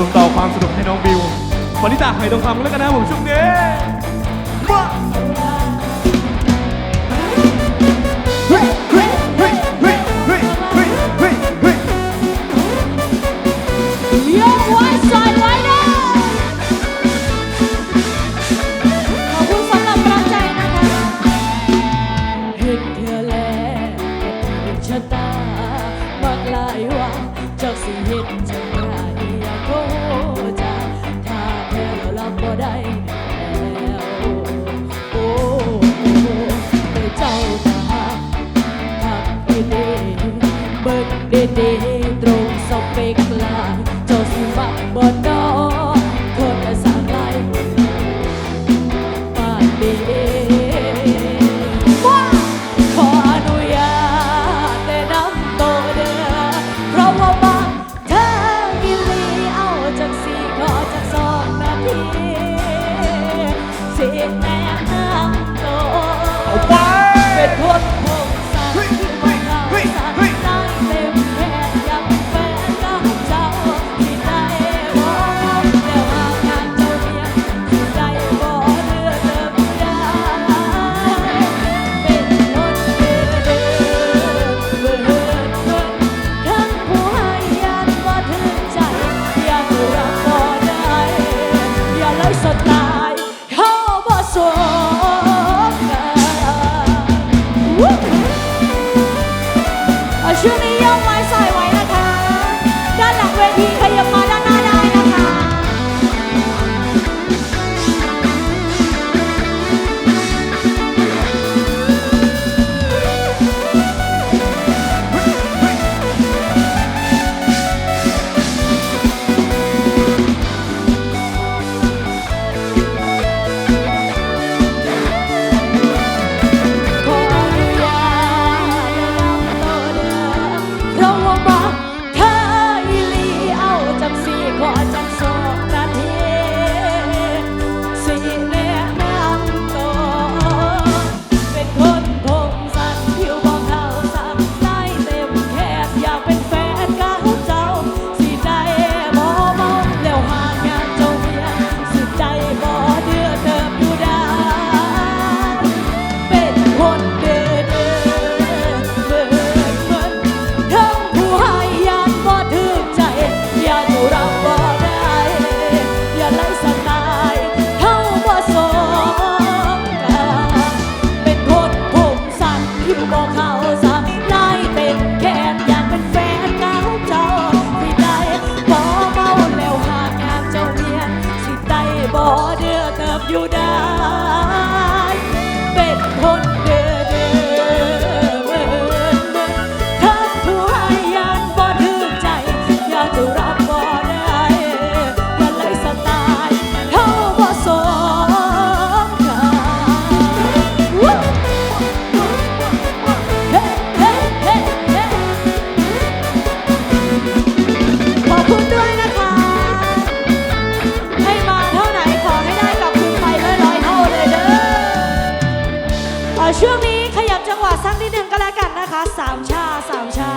ส่งต่อความสนุกให้น้องบิววันนี้ตาหายทองคำกันแล้วกันนะผมช่วงนี้มา ดีตรงสเปกลาย สามชาสามชา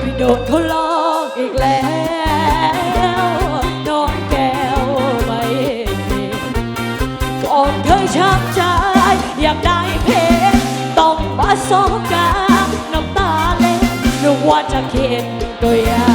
ไปโดนเขาลอกอีกแล้วนองแก้วไม่ก่อนเคยช้ำใจ อยากได้เพชรต้องมาสบกาน้ำตาเล็ดนึกว่าจะเข็ดก็ยา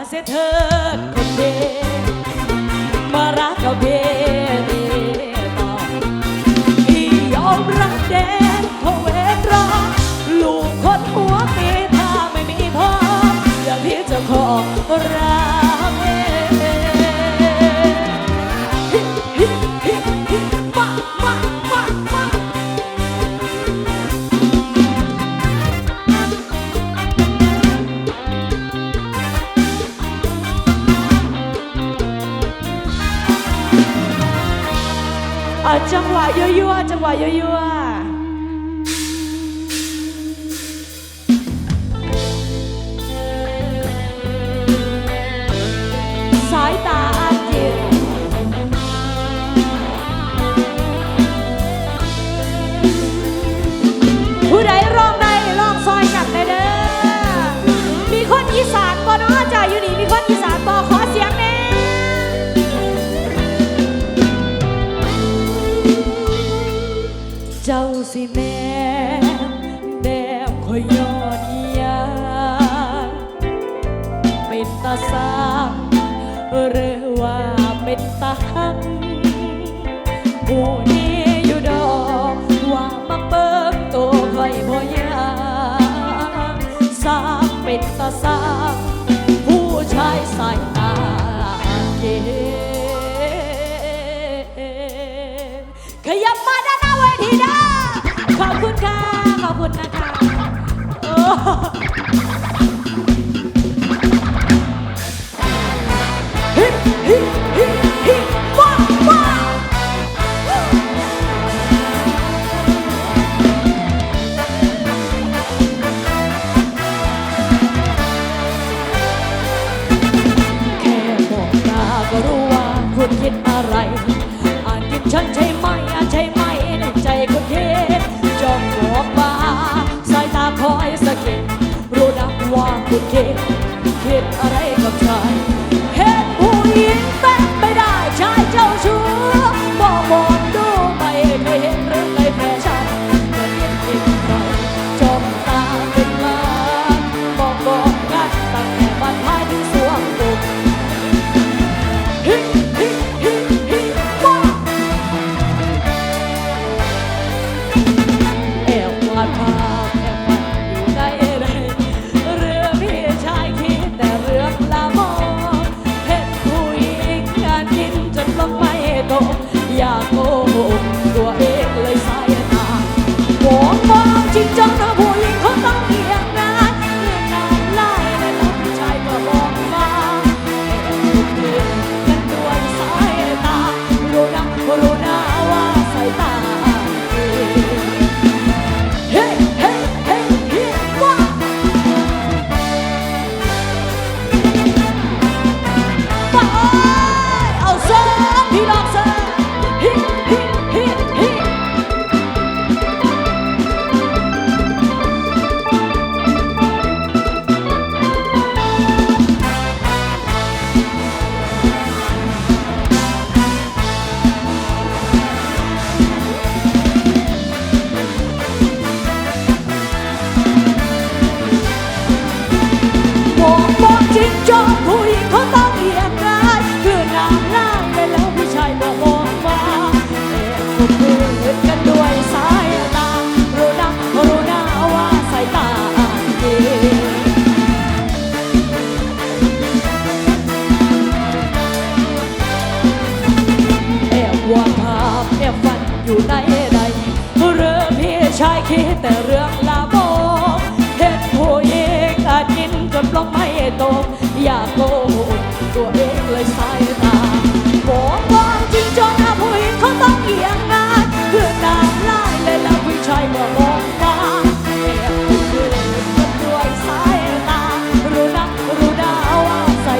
fazedor. เออจังหวะยั่วๆจังหวะยั่วๆ ป็นตาสาหรือว่าเป็นตาหักผู้นี้อยู่ดอกว่ามาเปิงตัวคอยบอยางสามเป็นตาสาผู้ชายสายตาเกขยับมาด้านหน้าเวทีด้ขอบคุณค่ะ ขอบคุณนะคะ คิดอะไรกับชายเหตุผู้หญิง